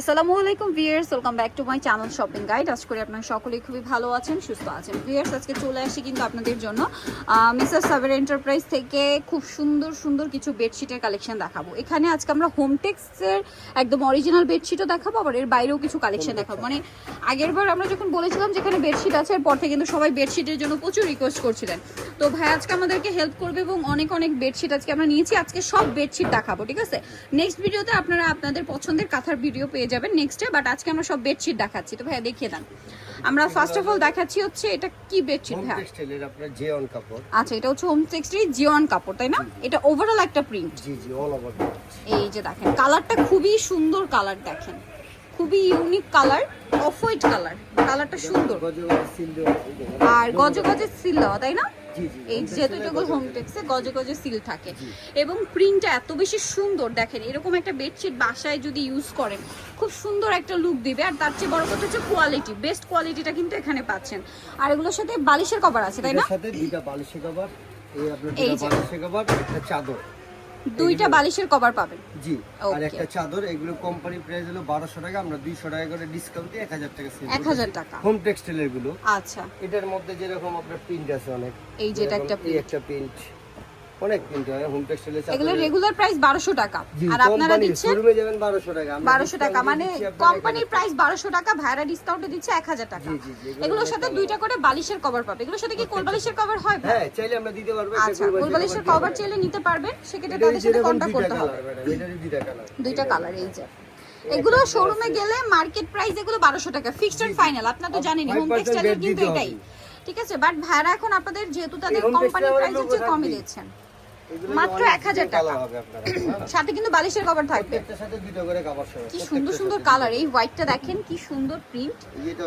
আসসালামু আলাইকুম viewers welcome back to my channel shopping guide. আজ করি আপনারা সকলেই খুবই ভালো আছেন সুস্থ আছেন। ভিয়ার্স আজকে চলে আসি কিন্তু আপনাদের জন্য। মিসেস সাবের এন্টারপ্রাইজ থেকে খুব সুন্দর সুন্দর কিছু বেডশিটের কালেকশন দেখাবো। এখানে আজকে আমরা হোমটেক্সের একদম অরিজিনাল বেডশিটও দেখাবো আবার এর বাইরেও কিছু কালেকশন দেখাবো। মানে আগের বার আমরা যখন বলেছিলাম যেখানে বেডশিট আছে এরপর থেকে কিন্তু সবাই বেডশিটের জন্য প্রচুর রিকোয়েস্ট করছিলেন। তো ভাই আজকে আমাদেরকে হেল্প করবে এবং অনেক অনেক বেডশিট আজকে আমরা নিয়েছি। আজকে সব বেডশিট দেখাবো ঠিক আছে? নেক্সট ভিডিওতে আপনারা আপনাদের পছন্দের কাঁথার ভিডিও পেয়ে যাবেন নেক্সটে বাট আজকে আমরা সব বেডশিট দেখাচ্ছি। তো ভাইয়া দেখিয়ে দেন। আমরা ফার্স্ট অফ অল দেখাচ্ছি হচ্ছে এটা কি বেডশিট ভাইয়া? আপনার জিওন কাপড়। আচ্ছা এটা হচ্ছে হোম টেক্সটাইল জিওন কাপড় তাই না? এটা ওভারঅল একটা প্রিন্ট জি জি অল ওভার এই যে দেখেন কালারটা খুবই সুন্দর কালার দেখেন। খুবই unique colour off white colour কালারটা সুন্দর। আর গজে গজে সিল দেওয়া তাই না? এই যেহেতু এটা হোম টেক্সে গজে গজে সিল থাকে। এবং প্রিন্টটা এত বেশি সুন্দর দেখেন এরকম একটা বেডশিট বাসায় যদি ইউজ করেন খুব সুন্দর একটা লুক দিবে। আর তার চেয়ে বড় কথা হচ্ছে কোয়ালিটি বেস্ট কোয়ালিটিটা কিন্তু এখানে পাচ্ছেন। আর এগুলোর সাথে বালিশের কভার আছে তাই না? সাথে দুইটা বালিশের কভার এই আপনার বালিশের কভার একটা চাদর। দুইটা বালিশের কভার পাবেন। জি আর একটা চাদর এগুলো কোম্পানি প্রাইস হলো বারোশো টাকা আমরা দুইশো টাকা করে ডিসকাউন্ট দিয়ে এক হাজার টাকা সেল এক হাজার টাকা। হোম টেক্সটাইলেরগুলো আচ্ছা। এটার মধ্যে যেরকম আপনার প্রিন্ট আছে অনেক এই যেটা একটা প্রিন্ট একটা প্রিন্ট অনেক প্রিন্ট হয় হোম টেক্সটাইলের এগুলো রেগুলার প্রাইস বারোশো টাকা। আর আপনারা দিচ্ছেন শোরুমে যাবেন বারোশো টাকা। আমরা বারোশো টাকা মানে কোম্পানির প্রাইস বারোশো টাকা ভাড়া ডিসকাউন্টে দিচ্ছে এক হাজার টাকা। এগুলোর সাথে দুইটা করে বালিশের কভার পাবে। এগুলোর সাথে কি কোল বালিশের কভার হয়? হ্যাঁ চাইলে আমরা দিতে পারব আচ্ছা কোল বালিশের কভার চাইলে নিতে পারবেন সেক্ষেত্রে তাদের সাথে দুইটা করতে হবে। দুইটা কালার দুইটা কালার এই যে। এগুলো শোরুমে গেলে মার্কেট প্রাইস এগুলো বারোশো টাকা। ফিক্সড এন্ড ফাইনাল আপনারা তো জানেনই হোম 5% টেক্সটাইলের কিন্তু এটাই। ঠিক আছে? বাট ভাড়া এখন আপনাদের যেহেতু তাদের কোম্পানি প্রাইস হচ্ছে কমই দিচ্ছেন। মাত্র অনেক 1000 দুটো টাকা। হ্যাঁ। সাথে কিন্তু বালিশের কভার থাকবে। কি সুন্দর সুন্দর কালার এই হোয়াইটটা দেখেন কি সুন্দর প্রিন্ট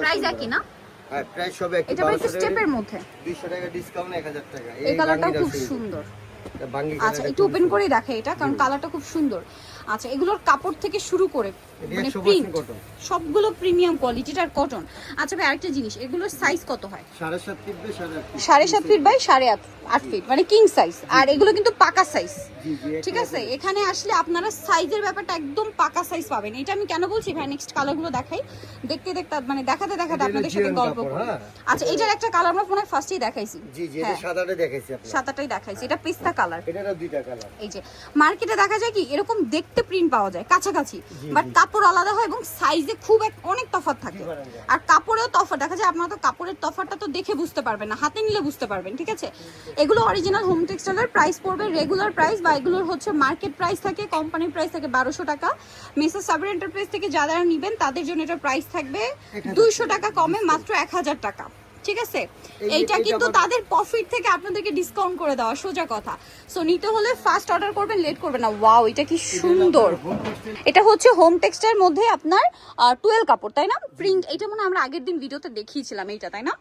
প্রাইস একই না? হ্যাঁ প্রাইস সব একই। এটা প্রাইস স্টেপের মধ্যে। 200 টাকা ডিসকাউন্ট 1000 টাকা। এই কালারটাও খুব সুন্দর। আচ্ছা একটু ওপেন করে দেখে এটা কারণ কালারটা খুব সুন্দর। আচ্ছা এগুলোর কাপড় থেকে শুরু করে মানে প্রিন্ট সবগুলো প্রিমিয়াম কোয়ালিটির আর কটন আচ্ছা ভাই আরেকটা জিনিস এগুলোর সাইজ কত হয়? সাড়ে সাত ফিট বাই সাড়ে আট ফিট। মানে কিং সাইজ আর এগুলো কিন্তু পাকা সাইজ ঠিক আছে? এখানে আসলে আপনারা সাইজের ব্যাপারটা একদম পাকা সাইজ পাবেন। এটা আমি কেন বলছি? ভাই নেক্সট কালারগুলো দেখাই। দেখতে দেখতে মানে দেখাতে দেখাতে আপনাদের সাথে গল্প করি। হ্যাঁ। আচ্ছা এটার একটা কালার আমরা ফোনে ফার্স্টেই দেখাইছি। জি জি এটা হ্যাঁ। সাদাটা দেখাইছি আপনার সাদাটাই দেখাইছি। এটা পিস্তা কালার এটারও দুইটা কালার এই যে মার্কেটে দেখা যায় কি এরকম দেখতে প্রিন্ট পাওয়া যায় কাছাকাছি। বাট। কাপড় আলাদা হয় এবং সাইজে খুব এক- অনেক তফাৎ থাকে। আর কাপড়েও তফাৎ। দেখা যায় আপনারা তো কাপড়ের তফাৎটা তো দেখে বুঝতে পারবেন না হাতে নিলে বুঝতে পারবেন ঠিক আছে? এগুলো অরিজিনাল হোম টেক্সটাইলের প্রাইস পড়বে রেগুলার প্রাইস বা এগুলোর হচ্ছে মার্কেট প্রাইস থাকে কোম্পানির প্রাইস থাকে বারোশো টাকা। মিসেস সাবের এন্টারপ্রাইজ থেকে যারা নেবেন তাদের জন্য এটা প্রাইস থাকবে দুইশো টাকা কমে মাত্র এক হাজার টাকা। ঠিক আছে? এইটা কিন্তু তাদের প্রফিট থেকে আপনাদেরকে ডিসকাউন্ট করে দেওয়া সোজা কথা। সো নিতে হলে ফার্স্ট অর্ডার করবেন লেট করবেন না। ওয়াও এটা কি সুন্দর। এটা হচ্ছে হোম টেক্সটাইল মধ্যে আপনার টুয়েলভ কাপড় তাই না? প্রিন্ট এটা মনে হয় আমরা আগের দিন ভিডিওতে দেখিয়েছিলাম এইটা তাই না?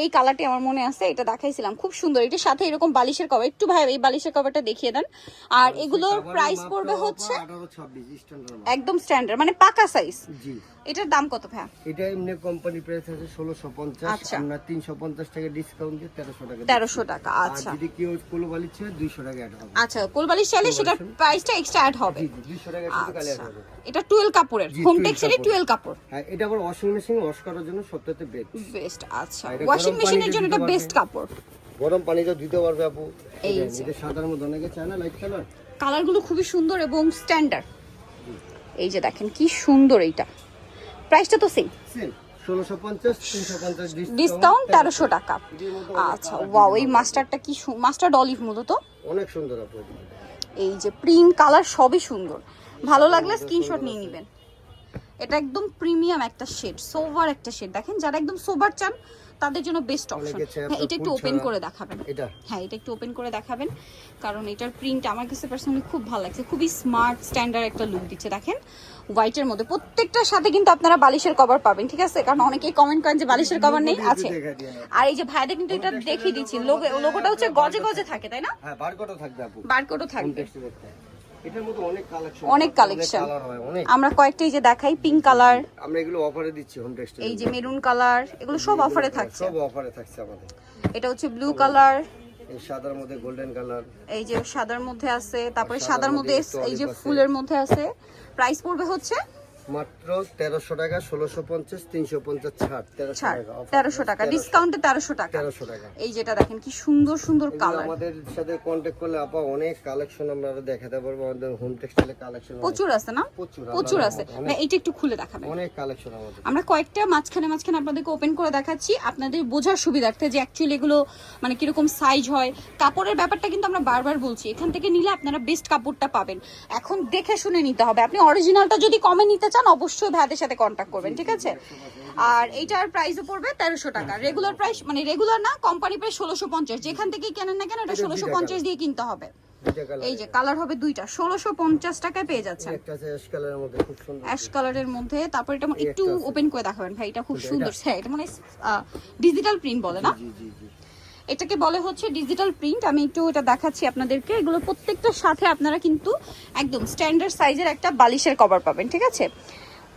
এই কালারটি আমার মনে আছে এটা দেখাইছিলাম। খুব সুন্দর। এটার সাথে এরকম বালিশের কভার একটু ভাই এই বালিশের কভারটা দেখিয়ে দেন। আর এগুলোর প্রাইস পড়বে হচ্ছে 18 26 স্ট্যান্ডার্ড একদম স্ট্যান্ডার্ড মানে পাকা সাইজ জি। এটার দাম কত ভাই এটা এমনি কোম্পানি প্রাইস আছে ষোলোশো পঞ্চাশ। আচ্ছা। আমরা তিনশো পঞ্চাশ টাকা ডিসকাউন্ট দিয়ে তেরোশো টাকা তেরোশো টাকা আর আচ্ছা। যদি কেউ কোলো বালি ছিল দুইশো টাকা অ্যাড হবে। আচ্ছা কোলবালিশ চাইলে সেটার প্রাইসটা এক্সট্রা অ্যাড হবে। জি জি দুইশো টাকা শুধু অ্যাড আচ্ছা। হবে। এটা টুয়েলভ কাপড়ের জি, হোম 12 কাপড়। হ্যাঁ এটা আবার ওয়াশিং মেশিন ওয়াশ করার জন্য সবটাতে বেস্ট বেস্ট আচ্ছা। ওয়াশিং মেশিনের জন্য এটা বেস্ট কাপড়। গরম পানিতে দিতে পারবে আপু। এই যে। সাদার মধ্যে অনেকে চায় না লাইট কালার কালারগুলো খুবই সুন্দর এবং স্ট্যান্ডার্ড এই যে দেখেন কি সুন্দর এইটা। প্রাইসটা তো সেম ডিসকাউন্ট তেরোশো। টাকা। আচ্ছা ওয়াও এই মাস্টারটা কি মাস্টার্ড অলিভ মূলত? অনেক সুন্দর এই যে প্রিন্ট কালার সবই সুন্দর। ভালো লাগলে স্ক্রিনশট নিয়ে নেবেন। এটা একদম প্রিমিয়াম একটা শেড সোভার একটা শেড দেখেন যারা একদম সোভার চান তাদের জন্য বেস্ট অপশন হ্যাঁ এটা একটু ওপেন করে দেখাবেন। এটা। হ্যাঁ এটা একটু ওপেন করে দেখাবেন কারণ এটার প্রিন্ট আমার কাছে পার্সোনালি খুব ভালো লাগছে। খুবই স্মার্ট স্ট্যান্ডার্ড একটা লুক দিচ্ছে দেখেন। হোয়াইটের মধ্যে। প্রত্যেকটার সাথে কিন্তু আপনারা বালিশের কভার পাবেন ঠিক আছে? কারণ অনেকেই কমেন্ট করেন যে বালিশের কভার নেই আছে। আর এই যে ভাইদের কিন্তু এটা দেখিয়ে দিচ্ছি। লোগো লোগোটা হচ্ছে গজে গজে থাকে তাই না? হ্যাঁ বারকোডও থাকবে আপু। বারকোডও থাকবে। এটার মধ্যে অনেক কালেকশন অনেক আমরা কয়েকটা এই যে দেখাই পিঙ্ক কালার আমরা এগুলো অফারে দিচ্ছি হোম টেক্সটাইল এই যে মেরুন কালার এগুলো সব অফারে থাকছে। সব অফারে থাকছে আমাদের। এটা হচ্ছে ব্লু কালার এই সাদার মধ্যে গোল্ডেন কালার এই যে সাদার মধ্যে আছে তারপরে সাদার মধ্যে এই যে ফুলের মধ্যে আছে। প্রাইস পড়বে হচ্ছে মাত্র তেরোশো টাকা ষোলোশো পঞ্চাশ তিনশো পঞ্চাশ ছাড়। তেরোশো ছাড় টাকা ডিসকাউন্টে তেরোশো টাকা তেরোশো টাকা। এই যেটা দেখেন কি সুন্দর সুন্দর কালার আমাদের সাথে কন্ট্যাক্ট করলে আপা অনেক কালেকশন আমরা দেখাতে পারব আমাদের হোম টেক্সটাইলের কালেকশন প্রচুর আছে না? প্রচুর আছে। না এইটা একটু খুলে দেখাবেন। অনেক কালেকশন আমাদের। আমরা কয়েকটা মাঝখানে মাঝখানে আপনাদেরকে ওপেন করে দেখাচ্ছি আপনাদের বোঝার সুবিধার্থে যে অ্যাকচুয়ালি এগুলো মানে কীরকম সাইজ হয়। কাপড়ের ব্যাপারটা কিন্তু আমরা বারবার বলছি এখান থেকে নিলে আপনারা বেস্ট কাপড়টা পাবেন। এখন দেখে শুনে নিতে হবে আপনি অরিজিনালটা যদি কমে নিতে চান অবশ্যই ভাইদের সাথে কন্ট্যাক্ট করবেন ঠিক আছে? আর এইটার প্রাইসও পড়বে তেরোশো টাকা। রেগুলার প্রাইস মানে রেগুলার না কোম্পানি প্রাইস ষোলোশো পঞ্চাশ। যেখান থেকেই কেনেন না কেন এটা ষোলোশো পঞ্চাশ দিয়ে কিনতে হবে। এই যে কালার হবে দুইটা। ষোলোশো পঞ্চাশ টাকায় পেয়ে যাচ্ছেন। আছে অ্যাশ কালারের মধ্যে তারপর এটা একটু ওপেন করে দেখাবেন ভাই এটা খুব সুন্দর। হ্যাঁ এটা মানে ডিজিটাল প্রিন্ট বলে না? এটাকে বলে হচ্ছে ডিজিটাল প্রিন্ট আমি একটু এটা দেখাচ্ছি আপনাদেরকে। এগুলো প্রত্যেকটার সাথে আপনারা কিন্তু একদম স্ট্যান্ডার্ড সাইজের একটা বালিশের কভার পাবেন ঠিক আছে?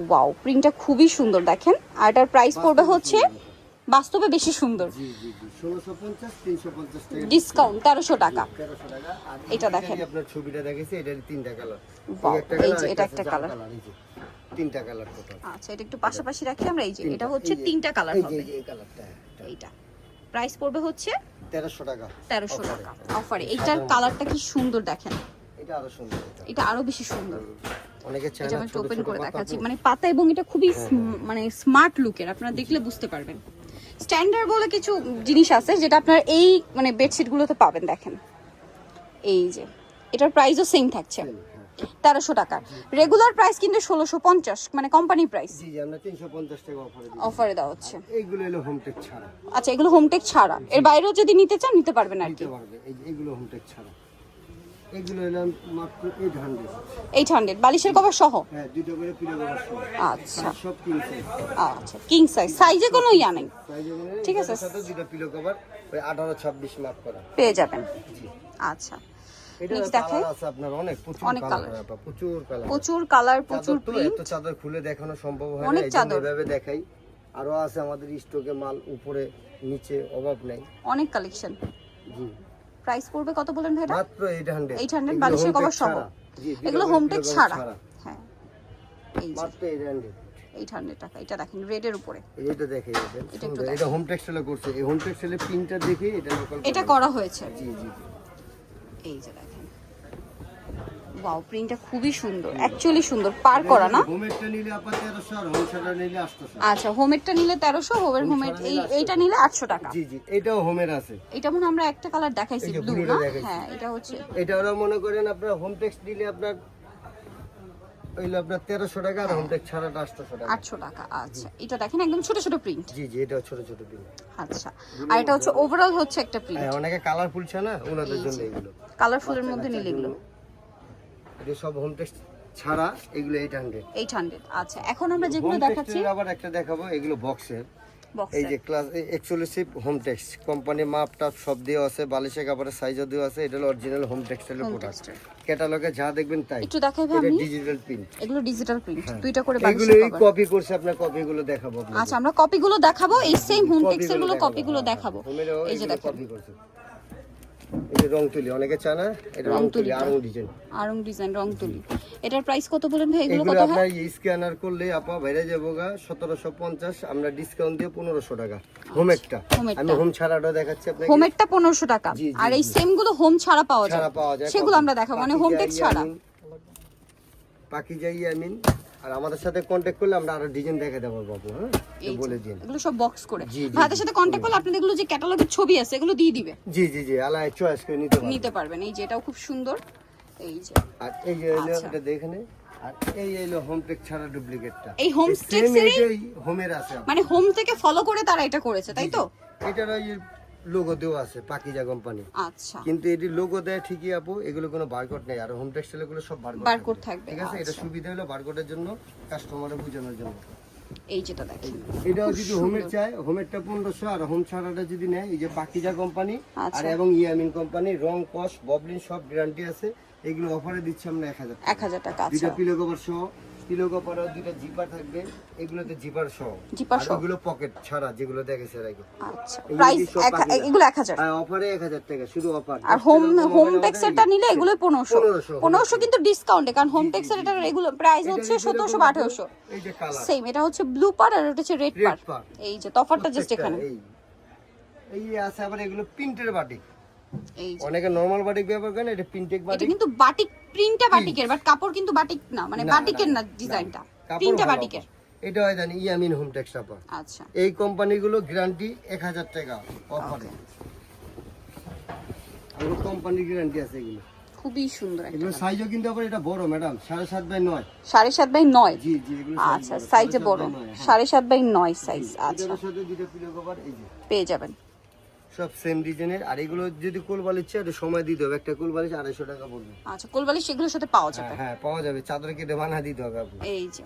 ওয়াও প্রিন্টটা খুবই সুন্দর দেখেন। আর এটার প্রাইস পড়বে হচ্ছে বাস্তবে বেশি সুন্দর। ডিসকাউন্ট তেরোশো টাকা। এটা দেখেন। আপনার ছবিটা দেখেছি এটার তিনটা কালার এই যে এটা একটা কালার তিনটা কালার আচ্ছা এটা একটু পাশাপাশি রাখি আমরা এই যে এটা হচ্ছে তিনটা কালার হবে। এই কালারটা এইটা। প্রাইস পড়বে হচ্ছে তেরোশো টাকা। তেরোশো Offer টাকা। অফারে এইটার কালারটা কি সুন্দর দেখেন। এটা আরও সুন্দর এটা। আরও বেশি সুন্দর। অনেকে চায় না আমি ছোট ওপেন করে দেখাচ্ছি। মানে পাতা এবং এটা খুবই মানে স্মার্ট লুকের আপনারা দেখলে বুঝতে পারবেন। স্ট্যান্ডার্ড বলে কিছু জিনিস আছে যেটা আপনার এই মানে বেডশিট গুলোতে পাবেন দেখেন। এই যে এটার প্রাইসও সেম থাকছে। হ্যাঁ। তেরোশো টাকা। রেগুলার প্রাইস কিন্তু ষোলোশো পঞ্চাশ মানে কোম্পানি প্রাইস জি আমরা তিনশো পঞ্চাশ টাকা অফারে দিই অফারে দেওয়া হচ্ছে। এইগুলো এলো হোমটেক ছাড়া। আচ্ছা এগুলো হোমটেক ছাড়া। এর বাইরেও যদি নিতে চান নিতে পারবেন আর কি। নিতে পারবে। এই যে এগুলো হোমটেক ছাড়া। এগুলো মাত্র বালিশের কভার সহ? হ্যাঁ দুটো করে পিলো কভার সহ। আচ্ছা। সব তিন সাইজ আচ্ছা কিং সাইজ সাইজে কোনো ইয়া নেই। ঠিক আছে। সাথে দুটো পিলো কভার ওই আঠারো ছাব্বিশ মার্ক করা। পেয়ে যাবেন। জি। আচ্ছা। এটা Next কালার দেখাই। আছে আপনার অনেক কালার প্রচুর কালার প্রচুর কালার প্রচুর চাদর তো প্রিন্ট চাদর খুলে দেখানো সম্ভব হয় অনেক চাদর। এভাবে দেখাই। আরও আছে আমাদের স্টকে মাল উপরে নিচে অভাব নেই। অনেক কালেকশন জি। প্রাইস পড়বে কত বলেন ভাই মাত্র এইট হান্ড্রেড 800 বালিশের cover সহ। এগুলো হোম টেক ছাড়া। হ্যাঁ। এই মাত্র টাকা এটা দেখেন রেডের উপরে। দেখে এটা এটা হোম টেক্সটাইলে করছে। এই হোম টেক্সটাইলে প্রিন্টার দেখে এটা লোকাল এটা করা হয়েছে। জি জি। এই যে দেখেন। ওয়াও প্রিন্টটা খুবই সুন্দর অ্যাকচুয়ালি সুন্দর পার করা না? হোমেরটা নিলে আর আচ্ছা হোমেরটা নিলে তেরোশো হোমের হোমের এই এইটা নিলে আটশো টাকা। জি জি এটাও হোমের আছে। এটা মনে আমরা একটা কালার দেখাইছি ব্লু না? হ্যাঁ এটা হচ্ছে এটা ওরা মনে করেন আপনার হোম টেক্স নিলে আপনার হইল আপনার তেরোশো টাকা আর হোম টেক্স ছাড়াটা আটশোশো টাকা। আটশো টাকা আচ্ছা। এটা দেখেন একদম ছোট ছোট প্রিন্ট জি জি এটা ছোট ছোট প্রিন্ট আচ্ছা। আর এটা হচ্ছে ওভারঅল হচ্ছে একটা প্রিন্ট হ্যাঁ অনেকে কালারফুল চায় না ওনাদের জন্য এগুলো। কালারফুলের মধ্যে নিলে এগুলো। এটা সব হোমটেক ছাড়া এগুলো এইট হান্ড্রেড এইট হান্ড্রেড আচ্ছা এখন আমরা যেগুলো দেখাচ্ছি আবার একটা দেখাবো এগুলো বক্সের বক্স এই যে class exclusive home tex company মাপ টাপ সব দিয়ে আছে বালিশে কাপড়ের সাইজও দিয়ে আছে এটা হলো অরিজিনাল হোম টেক্সটাইল প্রোডাক্ট ক্যাটালগে যা দেখবেন তাই। একটু দেখাই ভাই আমি ডিজিটাল প্রিন্ট এগুলো ডিজিটাল প্রিন্ট দুইটা করে এগুলো বালিশের এই কপি করছে আপনার কপিগুলো দেখাবো আচ্ছা আমরা কপিগুলো দেখাবো এই সেম হোম টেক্সটাইলগুলো কপিগুলো হ্যাঁ, দেখাবো। হোমেরও এই যে এগুলো দেখেন। কপি করছে। রং তুলি অনেকে চায় না এটা রং তুলি। আরং ডিজাইন আরং ডিজাইন রং তুলি এটার প্রাইস কত বলেন ভাই? এগুলো এগুলো কত হয়? আপনার স্ক্যানার করলে আপা বাইরে যাব গা সতেরোশো পঞ্চাশ আমরা ডিসকাউন্ট দিয়ে পনেরোশো টাকা। হোমেরটা হোমেরটা। আমি হোম ছাড়াটা দেখাচ্ছি আপনাকে। পনেরোশো টাকা। আর এই সেমগুলো হোম ছাড়া পাওয়া যায়। সেগুলো আমরা দেখাবো। মানে হোম টেক্স ছাড়া। পাখি যাই আমিন। আর আমাদের সাথে কন্ট্যাক্ট করলে আমরা আরও ডিজাইন দেখে দেবো বাবু হ্যাঁ? বলে দিন। এগুলো সব বক্স করে। ভাইদের সাথে কন্ট্যাক্ট করলে আপনাদের এগুলো যে ক্যাটালগের ছবি আছে এগুলো দিয়ে দিবে। জি জি জি আলাই চয়েস করে নিতে পারবেন নিতে পারবেন। এই যে এটাও খুব সুন্দর। এই যে। আর এই যে আচ্ছা। এটা দেখে নে। আর এই এলো হোম টেক ছাড়া ডুপ্লিকেটটা এই হোম টেক্সেরই এটাই হোমের আছে। মানে হোম থেকে ফলো করে তারা এটা করেছে তাই তো? এটার ওই লোগো দেওয়া আছে পাকিজা কোম্পানি আচ্ছা। কিন্তু এটি লোগো দেয় ঠিকই আপু। এগুলো কোনো বারকোড নেই। আর হোম টেক্সটাইলগুলো সব বারকোড বারকোড থাকবে ঠিক আছে? এটা আচ্ছা। সুবিধা হলো বারকোডের জন্য কাস্টমারে বোঝানোর জন্য। এই যেটা দেখেন। এটাও যদি হোমের চায় হোমেরটা পনেরোশো আর হোম ছাড়াটা যদি নেয় এই যে পাকিজা কোম্পানি আচ্ছা। আর এবং ইয়ামিন কোম্পানি রং কস ববলিন সব গ্যারান্টি আছে। এগুলো অফারে দিচ্ছি আমরা এক হাজার এক হাজার টাকা আচ্ছা। পিলো কভার সহ। পিলো কপারও দুইটা জিপার থাকবে এগুলোতে জিপার সহ। জিপার সহ। এগুলো পকেট ছাড়া যেগুলো দেখেছে আগে আচ্ছা প্রাইস? এগুলো এক হাজার। হ্যাঁ অফারে এক হাজার টাকা শুধু অফার আর হোম হোম টেক্সেরটা নিলে এগুলো পনেরোশো। পনেরোশো পনেরোশো। কিন্তু ডিসকাউন্টে কারণ হোম টেক্সের এটা রেগুলার প্রাইস হচ্ছে সতেরোশো বা আঠেরোশো। এই যে কালার সেম এটা হচ্ছে ব্লু পার আর এটা হচ্ছে রেড পার পার। এই যে তফাতটা জাস্ট এখানে। এই। এই আছে আবার এগুলো প্রিন্টের বাটিক অনেকে নরমাল বাটিক ব্যবহার করেন এটা প্রিন্টেক এটা কিন্তু বাটিক প্রিন্টটা বাটিকের বাট কাপড় কিন্তু বাটিক না মানে বাটিকের না, ডিজাইনটা প্রিন্টটা বাটিকের এটা হয় জানি ইয়ামিন হোম আচ্ছা। এই কোম্পানিগুলো গ্যারান্টি এক হাজার টাকা অফারে। কোম্পানির গ্যারান্টি আছে এগুলো। খুবই সুন্দর এগুলো সাইজও কিন্তু আবার এটা বড় ম্যাডাম সাড়ে সাত বাই নয়। সাড়ে সাত বাই নয়? জি জি এগুলো আচ্ছা সাইজে বড়। সাড়ে সাত বাই নয় সাইজ আচ্ছা। সাথে দুটো পিলো কভার এই যে। পেয়ে যাবেন। সব সেম ডিজাইনের আর এগুলো যদি কোলবালির চেয়ে একটু সময় দিতে হবে। একটা কোলবালিশ আড়াইশো টাকা পড়বে। আচ্ছা কোলবালিশ সেগুলোর সাথে পাওয়া যাবে? হ্যাঁ হ্যাঁ পাওয়া যাবে। চাদর কেটে বানা দিতে হবে আপনি এই যে।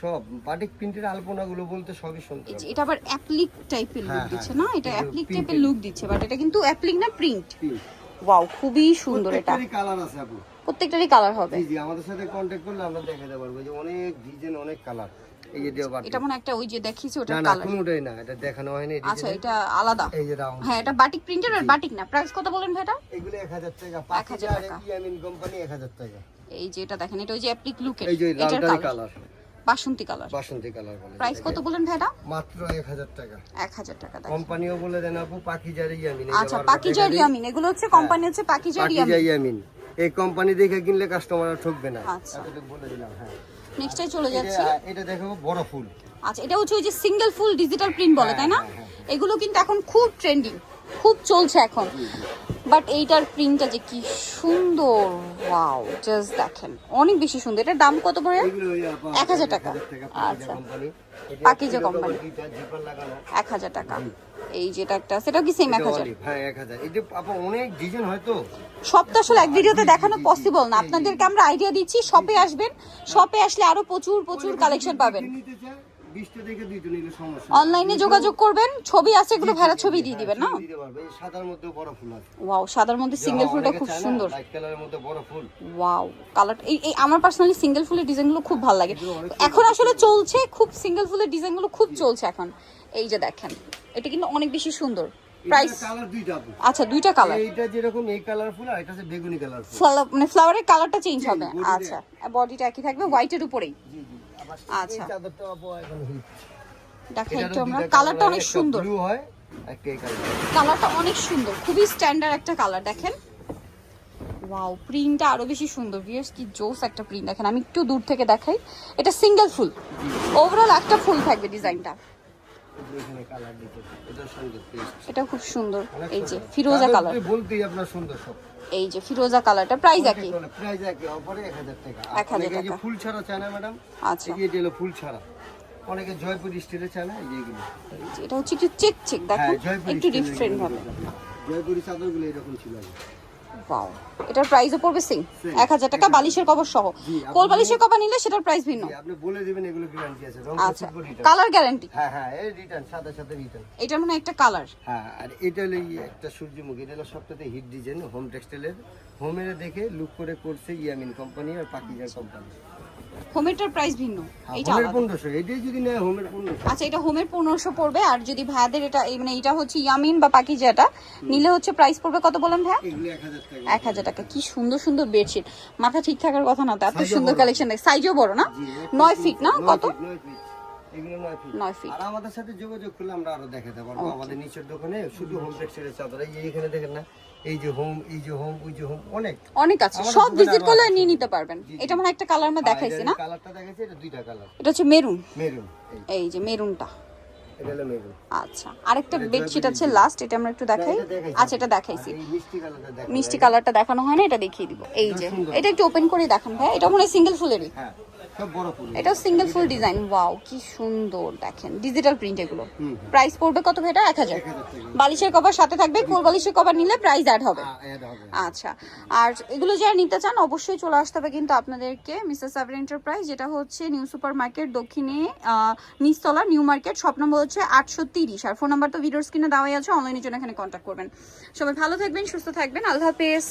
সব বাটিক প্রিন্টের আলপনা গুলো বলতে সবই যে এটা আবার অ্যাপ্লিক টাইপের লুক দিচ্ছে হ্যাঁ। না? এটা অ্যাপ্লিক টাইপের লুক দিচ্ছে বাট এটা কিন্তু অ্যাপ্লিক না প্রিন্ট। ওয়াও খুবই সুন্দর এটা। প্রত্যেকটারই কালার আছে আপু। প্রত্যেকটারই কালার হবে। জি জি আমাদের সাথে কন্টাক্ট করলে আমরা দেখাতে পারব। যে অনেক ডিজাইন অনেক কালার এই যে এটা মনে একটা ওই যে দেখিয়েছি ওটার না না কালার না এটা দেখানো হয়নি আচ্ছা এটা আলাদা। এই যে রাউন্ড হ্যাঁ এটা বাটিক প্রিন্টের আর বাটিক না। প্রাইস কত বলেন ভাই এটা এগুলো এক হাজার টাকা। 1000 টাকা। ইয়ামিন কোম্পানি টাকা। এই যে এটা দেখেন এটা ওই যে অ্যাপ্লিক লুকের এই যে লালটারি কালার কালার বাসন্তী কালার বাসন্তী কালার বলে। প্রাইস কত বলেন ভাই মাত্র এক হাজার টাকা। এক হাজার টাকা দেখেন। কোম্পানিও বলে দেন আপু ইয়ামিন আচ্ছা। রিয়ামিন এগুলো হচ্ছে কোম্পানি হচ্ছে পাকিজা ইয়ামিন এই কোম্পানি দেখে কিনলে কাস্টমার ঠকবে না। আচ্ছা। বলে দিলাম হ্যাঁ। নেক্সটে চলে যাচ্ছি। এটা দেখো বড় ফুল। আচ্ছা এটা হচ্ছে ওই যে সিঙ্গেল ফুল ডিজিটাল প্রিন্ট বলে তাই না? হ্যাঁ, হ্যাঁ, এগুলো কিন্তু এখন খুব ট্রেন্ডিং খুব চলছে এখন। বাট এইটার প্রিন্টটা যে কি সুন্দর ওয়াও জাস্ট দেখেন অনেক বেশি সুন্দর। এটার দাম কত পড়ে আপা 1000 টাকা। আচ্ছা। পাকিজা কোম্পানি। এক হাজার টাকা। এই যেটা একটা সেটাও কি সেম এক হাজার? হ্যাঁ এক হাজার। অনেক ডিজাইন হয় তো। সব তো আসলে এক ভিডিওতে দেখানো পসিবল না। আপনাদেরকে আমরা আইডিয়া দিচ্ছি শপে আসবেন শপে আসলে আরও প্রচুর প্রচুর কালেকশন পাবেন। 20টা থেকে দুইটা নিলে সমস্যা অনলাইনে যোগাযোগ করবেন ছবি আছে এগুলো ভাড়া ছবি দিয়ে দিবেন না? দিতে পারবে সাদার মধ্যে বড় ফুল আছে। ওয়াও সাদার মধ্যে সিঙ্গেল ফুলটা খুব সুন্দর। লাইট কালারের মধ্যে বড় ফুল। ওয়াও কালার এই এই আমার পার্সোনালি সিঙ্গেল ফুলের ডিজাইনগুলো খুব ভালো লাগে। এখন আসলে চলছে খুব সিঙ্গেল ফুলের ডিজাইনগুলো খুব চলছে এখন। এই যে দেখেন এটা কিন্তু অনেক বেশি সুন্দর। প্রাইস কালার দুইটা আচ্ছা দুইটা কালার এইটা যেরকম এই কালার ফুল আর এটা হচ্ছে বেগুনি কালার মানে ফ্লাওয়ারের কালারটা চেঞ্জ হবে। আচ্ছা বডিটা একই থাকবে হোয়াইটের উপরেই। জি। আচ্ছা। দেখাই একটু আমরা কালারটা অনেক সুন্দর। কালারটা অনেক সুন্দর খুবই স্ট্যান্ডার্ড একটা কালার দেখেন। ওয়াও প্রিন্টটা আরও বেশি সুন্দর ভিউয়ার্স কি জোস একটা প্রিন্ট দেখেন আমি একটু দূর থেকে দেখাই। এটা সিঙ্গেল ফুল ওভারঅল একটা ফুল থাকবে ডিজাইনটা এটা খুব সুন্দর। এই যে ফিরোজা কালার বলতেই আপনার সুন্দর সব। এই যে ফিরোজা কালারটা প্রাইস একই। প্রাইস একই অফারে 1000 টাকা। 1000 আপনাকে এই যে টাকা। ফুল ছাড়া চায় না ম্যাডাম? আচ্ছা। এই যে এটা ফুল ছাড়া। অনেকে জয়পুর স্টিলে চায় না এই যে এগুলো। এই যে এটা হচ্ছে একটু চেক চেক জয়পুর একটু ডিফারেন্ট হবে। জয়পুরি চাদরগুলো এরকম ছিল। এটার প্রাইসও পড়বে সেম এক হাজার টাকা বালিশের কভার সহ। কোল বালিশের কভার নিলে সেটার প্রাইস ভিন্ন। আপনি বলে দিবেন এগুলো গ্যারান্টি আছে। আচ্ছা কালার গ্যারান্টি হ্যাঁ হ্যাঁ এই রিটার্ন সাথে সাথে রিটার্ন এটা মানে একটা কালার হ্যাঁ আর এটা হলো একটা সূর্যমুখী এটা হলো সবটাতে হিট ডিজাইন হোম টেক্সটাইলের হোমের দেখে লুক করে করছে ইয়ামিন কোম্পানি আর পাকিজা কোম্পানি হোমেরটার প্রাইস ভিন্ন। এইটা যদি নেয় হোমের পনেরোশো। আচ্ছা এটা হোমের পনেরোশো পড়বে আর যদি ভাইয়াদের এটা মানে এটা হচ্ছে ইয়ামিন বা পাকি যেটা নিলে হচ্ছে প্রাইস পড়বে কত বলেন ভাইয়া? এক হাজার টাকা। কি সুন্দর সুন্দর বেডশিট মাথা ঠিক থাকার কথা না তো এত সুন্দর কালেকশন দেখ সাইজও বড় না? নয় ফিট না? কত। আর আমাদের সাথে যোগাযোগ করলে আমরা আরও দেখাতে পারব আমাদের নিচের দোকানে শুধু হোম টেক্সটাইলের চাদর এই এখানে দেখেন না এই যে হোম এই যে হোম ওই যে হোম অনেক। অনেক আছে সব ভিজিট করলে নিয়ে নিতে পারবেন। এটা মানে একটা কালার আমরা দেখাইছি না? কালারটা দেখাইছি এটা দুইটা কালার এটা হচ্ছে মেরুন মেরুন এই। যে মেরুনটা আচ্ছা আরেকটা বেডশিট আছে লাস্ট এটা আমরা একটু দেখাই। আচ্ছা এটা দেখাইছি। মিষ্টি কালারটা দেখানো হয় না এটা দেখিয়ে দিব। এই যে এটা একটু ওপেন করে দেখান ভাই এটা মনে হয় সিঙ্গেল ফুলেরই। হ্যাঁ। এটাও সিঙ্গেল ফুল। ডিজাইন ওয়াও কি সুন্দর দেখেন। ডিজিটাল প্রিন্ট এগুলো। প্রাইস পড়বে কত ভাই এটা? এক হাজার। বালিশের কভার সাথে থাকবে কোল বালিশের কভার নিলে প্রাইস অ্যাড হবে। আচ্ছা আর এগুলো যারা নিতে চান অবশ্যই চলে আসতে হবে কিন্তু আপনাদেরকে মিসেস সাবের এন্টারপ্রাইজ যেটা হচ্ছে নিউ সুপার মার্কেট দক্ষিণে আহ, নিচতলা নিউ মার্কেট শপ নম্বর হচ্ছে আটশো তিরিশ। আর ফোন নাম্বার তো ভিডিওর স্ক্রিনে দেওয়াই আছে অনলাইনের জন্য এখানে কন্ট্যাক্ট করবেন। সবাই ভালো থাকবেন সুস্থ থাকবেন। আল্লাহ হাফেজ।